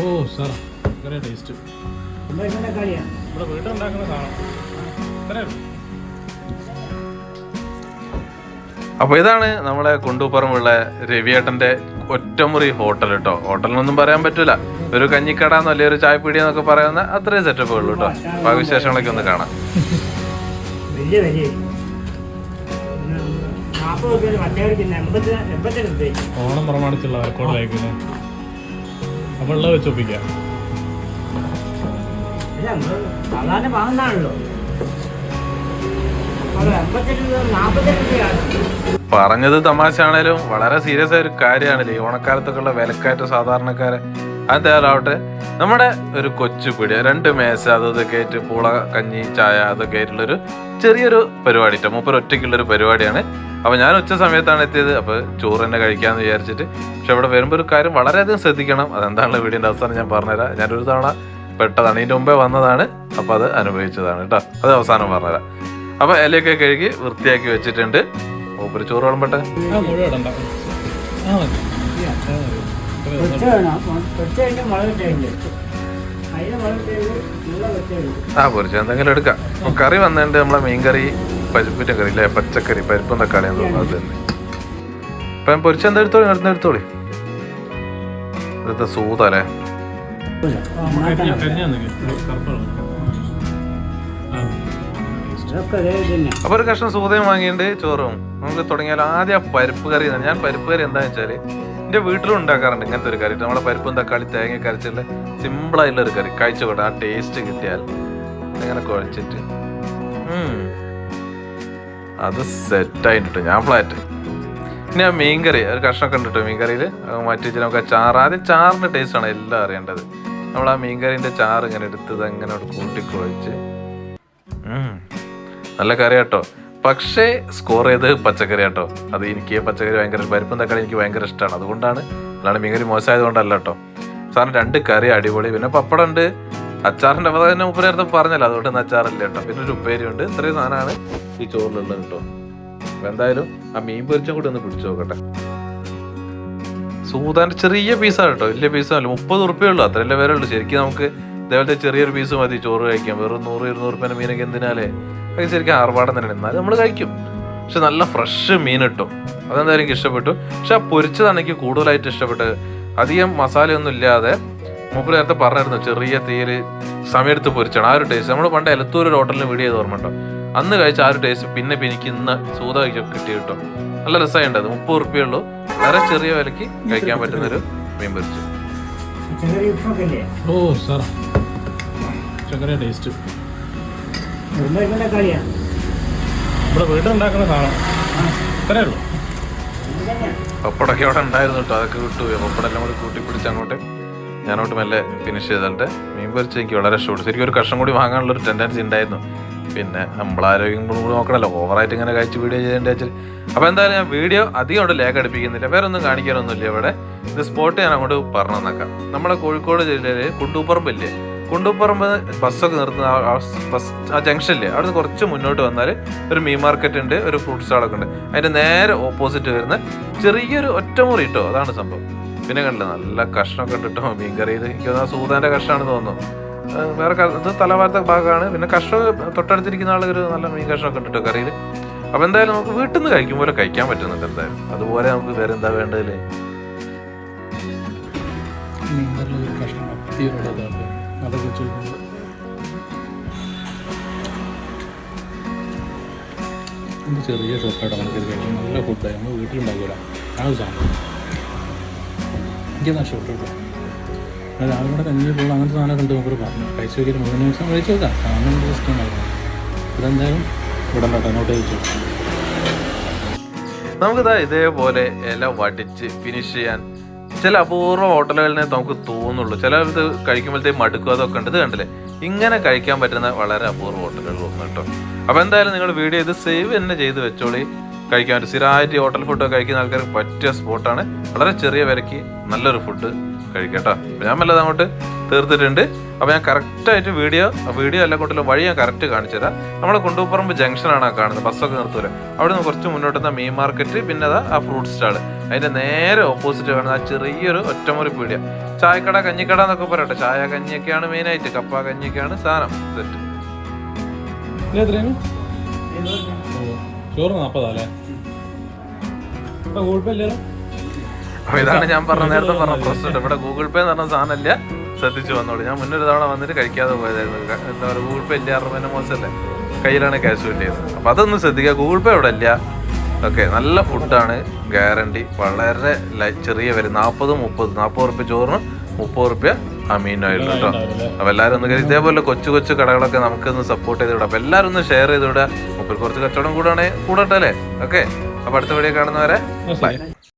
ഓ sir ഇത്രയും taste ഇവിടെ വീട്ടിലുണ്ടാക്കുന്ന സാധനം. ഇത്രയേ ഉള്ളൂ. അപ്പൊ ഇതാണ് നമ്മളെ കുണ്ടുപുറമുള്ള രവിയേട്ടന്റെ ഒറ്റമുറി ഹോട്ടൽ കേട്ടോ. ഹോട്ടലിനൊന്നും പറയാൻ പറ്റൂല. ഒരു കഞ്ഞിക്കട എന്നല്ലേ ഒരു ചായപ്പീടി എന്നൊക്കെ പറയുന്ന അത്രയും സെറ്റപ്പ് ഉള്ളൂ കേട്ടോ. അപ്പോൾ ആ വിശേഷങ്ങളൊക്കെ ഒന്ന് കാണാം. ഓണം പ്രമാണിച്ചുള്ള റെക്കോർഡിലായിരിക്കും അപ്പോൾ വെച്ചൊപ്പിക്കാം സാധാരണ വാങ്ങുന്നതാണല്ലോ. പറഞ്ഞത് തമാശയാണേലും വളരെ സീരിയസ് ആയ ഒരു കാര്യമാണല്ലേ ഈ ഓണക്കാലത്തൊക്കെ ഉള്ള വിലക്കയറ്റ സാധാരണക്കാരെ. തയ്യാറാവട്ടെ നമ്മുടെ ഒരു കൊച്ചു പിടിയ രണ്ട് മേശ അത് ഇതൊക്കെ ആയിട്ട് പൂള കഞ്ഞി ചായ അതൊക്കെ ആയിട്ടുള്ളൊരു ചെറിയൊരു പരിപാടി കേട്ടോ മൂപ്പർ ഒറ്റയ്ക്കുള്ളൊരു പരിപാടിയാണ്. അപ്പോൾ ഞാൻ ഉച്ച സമയത്താണ് എത്തിയത്. അപ്പോൾ ചോറ് തന്നെ കഴിക്കാമെന്ന് വിചാരിച്ചിട്ട്. പക്ഷെ അവിടെ വരുമ്പോൾ ഒരു കാര്യം വളരെയധികം ശ്രദ്ധിക്കണം. അതെന്താണല്ലോ വീടിന്റെ അവസാനം ഞാൻ പറഞ്ഞുതരാം. ഞാനൊരു തവണ പെട്ടതാണ്. ഇതിന്റെ മുമ്പേ വന്നതാണ്. അപ്പോൾ അത് അനുഭവിച്ചതാണ് കേട്ടോ അത് അവസാനം പറഞ്ഞുതരാം. അപ്പോൾ ഇലയൊക്കെ കഴുകി വൃത്തിയാക്കി വെച്ചിട്ടുണ്ട്. മൂപ്പര് ചോറ് വിളമ്പട്ടെ? ആ കൊച്ച. വേണം കൊച്ച കഴിഞ്ഞ് മുളക് ഇട്ടുണ്ട് പൊരിച്ച എന്തെങ്കിലും എടുക്കാം. കറി വന്നിട്ടുണ്ട് നമ്മളെ മീൻകറി പരിപ്പിന്റെ കറി അല്ലേ? പച്ചക്കറി പരിപ്പും തക്കാളി എന്ന് അത് തന്നെ. അപ്പൊ ഞാൻ പൊരിച്ച എന്താ എടുത്തോളി? എടുത്ത് എടുത്തോളി. ഇന്നത്തെ സൂതല്ലേ അപ്പൊ ഒരു കഷ്ണം സൂതയും വാങ്ങിയിട്ടുണ്ട് ചോറും. നമുക്ക് തുടങ്ങിയാൽ ആദ്യം പരിപ്പ് കറി ഞാൻ പരിപ്പ് കറി എന്താ വെച്ചാൽ എന്റെ വീട്ടിലും ഉണ്ടാക്കാറുണ്ട് ഇങ്ങനത്തെ ഒരു കറി. നമ്മുടെ പരിപ്പും തക്കാളി തേങ്ങ കരച്ചുള്ള സിമ്പിൾ ആയിട്ടുള്ള ഒരു കറി. കഴിച്ചോട്ടെ ആ ടേസ്റ്റ് കിട്ടിയാൽ. അങ്ങനെ കുഴച്ചിട്ട്. അത് സെറ്റ് ആയിട്ട് ഞാൻ ഫ്ലാറ്റ് ഇനി ആ മീൻകറി ഒരു കഷ്ണമൊക്കെ ഉണ്ട് കേട്ടോ മീൻകറിയിൽ മാറ്റി വെച്ച് നമുക്ക് ആ ചാറ്. ആദ്യം ചാറിന്റെ ടേസ്റ്റ് ആണ് എല്ലാം അറിയേണ്ടത്. നമ്മൾ ആ മീൻകറിന്റെ ചാറ് ഇങ്ങനെ എടുത്തത് അങ്ങനെ കൂട്ടി കുഴച്ച്. നല്ല കറി കേട്ടോ പക്ഷേ സ്കോർ ചെയ്ത് പച്ചക്കറി കേട്ടോ അത് എനിക്ക് പച്ചക്കറി ഭയങ്കര പരിപ്പും തക്കാളി എനിക്ക് ഭയങ്കര ഇഷ്ടമാണ് അതുകൊണ്ടാണ് അല്ലാണ്ട് മീൻകറി മോശമായത് കൊണ്ടല്ല കേട്ടോ. സാറിന് രണ്ട് കറി അടിപൊളി. പിന്നെ പപ്പടം ഉണ്ട് അച്ചാറിന്റെ അപ്പോൾ തന്നെ മുപ്പത് നേരത്തെ പറഞ്ഞല്ലോ. അതുകൊണ്ട് ഇന്ന് അച്ചാറില്ല കേട്ടോ. പിന്നെ ഒരു ഉപ്പേരി ഉണ്ട് ഇത്രയും സാധനമാണ് ഈ ചോറിലുള്ളത് കേട്ടോ. അപ്പൊ എന്തായാലും ആ മീൻ പൊരിച്ചും കൂടി ഒന്ന് പിടിച്ചു നോക്കട്ടെ. സൂതാന്റെ ചെറിയ പീസാണ് കേട്ടോ. വലിയ പീസാണല്ലോ മുപ്പത് ഉറുപ്പേ ഉള്ളൂ. അത്രയല്ലേ വരെ ഉള്ളൂ ശരിക്കും നമുക്ക് ഇതേപോലത്തെ ചെറിയൊരു പീസ് മതി ചോറ് കഴിക്കാം വെറും നൂറ് ഇരുന്നൂറ് രൂപേന്റെ മീനൊക്കെ എന്തിനാലേ? അതൊക്കെ ശരിക്കും ആർഭാടം തന്നെയാണ്. എന്നാലും നമ്മൾ കഴിക്കും. പക്ഷെ നല്ല ഫ്രഷ് മീൻ കിട്ടും. അതെന്തായാലും എനിക്ക് ഇഷ്ടപ്പെട്ടു. പക്ഷെ ആ പൊരിച്ചതാണ് എനിക്ക് കൂടുതലായിട്ട് ഇഷ്ടപ്പെട്ടത് അധികം മസാലയൊന്നും ഇല്ലാതെ മൂപ്പര് നേരത്തെ പറഞ്ഞായിരുന്നു ചെറിയ തീയിൽ സമയത്ത് പൊരിച്ചാണ്. ആ ഒരു ടേസ്റ്റ് നമ്മൾ പണ്ട് എലത്തൂർ ഒരു ഹോട്ടലിൽ വീഡിയോ ചെയ്ത് ഓർമ്മ അന്ന് കഴിച്ച ആ ഒരു ടേസ്റ്റ് പിന്നെ ഇപ്പം എനിക്ക് ഇന്ന് സൂത കിട്ടി കിട്ടും. നല്ല അത് മുപ്പത് ഉറുപ്പിയുള്ളൂ വളരെ ചെറിയ വിലയ്ക്ക് കഴിക്കാൻ പറ്റുന്നൊരു മീൻ പൊരിച്ചു ഓ സാർ. ചക്കര ടേസ്റ്റ് ഇവിടെ വീട്ടിലുണ്ടാക്കുന്ന സാധനം. ഇത്രയേ ഉള്ളൂ. പപ്പടൊക്കെ അവിടെ ഉണ്ടായിരുന്നു കേട്ടോ. അതൊക്കെ വിട്ടു പപ്പടം എല്ലാം കൂടി കൂട്ടി പിടിച്ച് അങ്ങോട്ട് ഞാനോട്ട് മെല്ലെ ഫിനിഷ് ചെയ്തിട്ട് മീൻ പൊരിച്ച് എനിക്ക് വളരെ ഇഷ്ടപ്പെട്ടു. ശരിക്കും ഒരു കഷ്ണം കൂടി വാങ്ങാനുള്ള ഒരു ടെൻഡൻസി ഉണ്ടായിരുന്നു. പിന്നെ നമ്മളാരോഗ്യം കൂടി നോക്കണല്ലോ. ഓവറായിട്ട് ഇങ്ങനെ കഴിച്ച് വീഡിയോ ചെയ്യേണ്ട വെച്ചാൽ അപ്പോൾ എന്തായാലും ഞാൻ വീഡിയോ അധികം അവിടെ ലേഖ അടുപ്പിക്കുന്നില്ല വേറെ ഒന്നും കാണിക്കാനൊന്നുമില്ല ഇവിടെ. ഇത് സ്പോട്ട് ഞാൻ അങ്ങോട്ട് പറഞ്ഞു തന്നേക്കാം നമ്മുടെ കോഴിക്കോട് ജില്ലയിൽ കുണ്ടൂപ്പറമ്പില്ലേ കുണ്ടൂപ്പറമ്പ് ബസ്സൊക്കെ നിർത്തുന്ന ബസ് ആ ജംഗ്ഷനില്ലേ? അവിടെ നിന്ന് കുറച്ച് മുന്നോട്ട് വന്നാൽ ഒരു മീൻ മാർക്കറ്റ് ഉണ്ട് ഒരു ഫ്രൂട്ട് സ്റ്റാളൊക്കെ ഉണ്ട്. അതിന്റെ നേരെ ഓപ്പോസിറ്റ് വരുന്ന ചെറിയൊരു ഒറ്റമുറി കിട്ടോ അതാണ് സംഭവം. പിന്നെ കണ്ടില്ല നല്ല കഷ്ണമൊക്കെ ഇട്ടിട്ടോ മീൻ കറിയിൽ എനിക്ക് തോന്നുന്നു സൂതാന്റെ കഷ്ണമാണെന്ന് തോന്നുന്നു. വേറെ ഇത് തലവാരത്തെ ഭാഗമാണ്. പിന്നെ കഷ്ണം തൊട്ടടുത്തിരിക്കുന്ന ആൾ നല്ല മീൻ കഷ്ണമൊക്കെ കണ്ടിട്ടോ കറിയിൽ അപ്പോൾ എന്തായാലും നമുക്ക് വീട്ടിൽ നിന്ന് കഴിക്കും പോലെ കഴിക്കാൻ പറ്റുന്നുണ്ട് എന്തായാലും. അതുപോലെ നമുക്ക് വേറെ എന്താ വേണ്ടതില്ലേ ചെറിയ ഷോപ്പായിട്ട് നമുക്ക് കഴിക്കും നല്ല ഫുഡായി നമ്മൾ വീട്ടിലുണ്ടാക്കില്ല ആ സാധനം. എനിക്കത് ഇഷ്ടപ്പെട്ടു രാവിലെ കൂടെ കഞ്ഞി പോകുമ്പോൾ അങ്ങനത്തെ സാധനമൊക്കെ ഉണ്ട് നമുക്ക് പറഞ്ഞു കഴിച്ച് നോക്കിയിട്ട് മൂന്ന് ദിവസം കഴിച്ച് നോക്കാം സാധനം ഇഷ്ടമായിരുന്നു ഇതെന്തായാലും ഇവിടെ ഉണ്ടാക്കാം അങ്ങോട്ട് കഴിച്ചു നമുക്കിതാ ഇതേപോലെ ഇല വടിച്ച് ഫിനിഷ് ചെയ്യാൻ ചില അപൂർവ ഹോട്ടലുകളിനെ നമുക്ക് തോന്നുള്ളൂ. ചില ഇത് കഴിക്കുമ്പോഴത്തേക്ക് മടുക്കുക അതൊക്കെ ഉണ്ട്. ഇത് കണ്ടില്ലേ? ഇങ്ങനെ കഴിക്കാൻ പറ്റുന്ന വളരെ അപൂർവ ഹോട്ടലുകൾ ഒന്ന് കേട്ടോ. അപ്പോൾ എന്തായാലും നിങ്ങൾ വീഡിയോ ഇത് സേവ് തന്നെ ചെയ്ത് വെച്ചോളി. കഴിക്കാൻ പറ്റും സ്ഥിരമായിട്ട് ഹോട്ടൽ ഫുഡ് കഴിക്കുന്ന ആൾക്കാർക്ക് പറ്റിയ സ്പോട്ടാണ് വളരെ ചെറിയ വിലയ്ക്ക് നല്ലൊരു ഫുഡ് കഴിക്കാം കേട്ടോ. ഞാൻ വല്ലതും അങ്ങോട്ട് തീർത്തിട്ടുണ്ട്. അപ്പോൾ ഞാൻ കറക്റ്റായിട്ട് വീഡിയോ വീഡിയോ എല്ലാം കൊണ്ടുള്ള വഴി ഞാൻ കറക്റ്റ് കാണിച്ചു തരാം. നമ്മളെ കുണ്ടുപറമ്പ് ജംഗ്ഷനാണ് ആ കാണുന്നത്. ബസ്സൊക്കെ നിർത്തൂലെ. അവിടെ നിന്ന് കുറച്ച് മുന്നോട്ട് മീൻ മാർക്കറ്റ് പിന്നെ അതാ ആ ഫ്രൂട്ട് സ്റ്റാൾ അതിന്റെ നേരെ ഓപ്പോസിറ്റ് കാണുന്ന ആ ചെറിയൊരു ഒറ്റമുറി പീടിയ ചായക്കട കഞ്ഞിക്കട എന്നൊക്കെ പറയട്ടെ. ചായ കഞ്ഞിയൊക്കെയാണ് മെയിനായിട്ട് കപ്പ കഞ്ഞിയൊക്കെയാണ് സാധനം. സെറ്റ് ചോറ് നാൽപ്പതല്ലേ ഇപ്പൊ ഗൂഗിൾ പേ അപ്പൊ ഇതാണ് ഞാൻ പറഞ്ഞ നേരത്തെ പറഞ്ഞ പ്രശ്നം ഇവിടെ ഗൂഗിൾ പേ എന്ന് പറഞ്ഞ സാധനമല്ല ശ്രദ്ധിച്ചു വന്നോളൂ. ഞാൻ മുന്നൊരു തവണ വന്നിട്ട് കഴിക്കാതെ പോയതായിരുന്നു. എന്താ പറയുക ഗൂഗിൾ പേ ഇല്ല അറുപതിനെ മോശമല്ലേ? കയ്യിലാണ് ക്യാഷ് കിട്ടിയത്. അപ്പൊ അതൊന്ന് ശ്രദ്ധിക്കുക. ഗൂഗിൾ പേ ഇവിടെ ഇല്ല. ഓക്കെ നല്ല ഫുഡാണ് ഗ്യാരണ്ടി വളരെ ചെറിയ വില. നാൽപ്പത് മുപ്പത്. നാൽപ്പത് റുപ്യ ചോറിന് മുപ്പത് റുപ്യ ആ ഓയിൽ കേട്ടോ ഉണ്ടാവില്ലേ അപ്പൊ എല്ലാവരും ഒന്ന് ഇതേപോലെ കൊച്ചു കൊച്ചു കടകളൊക്കെ നമുക്കൊന്ന് സപ്പോർട്ട് ചെയ്ത് വിടാം. അപ്പൊ എല്ലാവരും ഒന്ന് ഷെയർ ചെയ്ത് വിടുക മുപ്പിൽ കുറച്ച് കച്ചവടം കൂടാണെങ്കിൽ കൂടട്ടെ അല്ലേ? ഓക്കെ അപ്പൊ അടുത്ത വീഡിയോ കാണുന്നവരെ ബൈ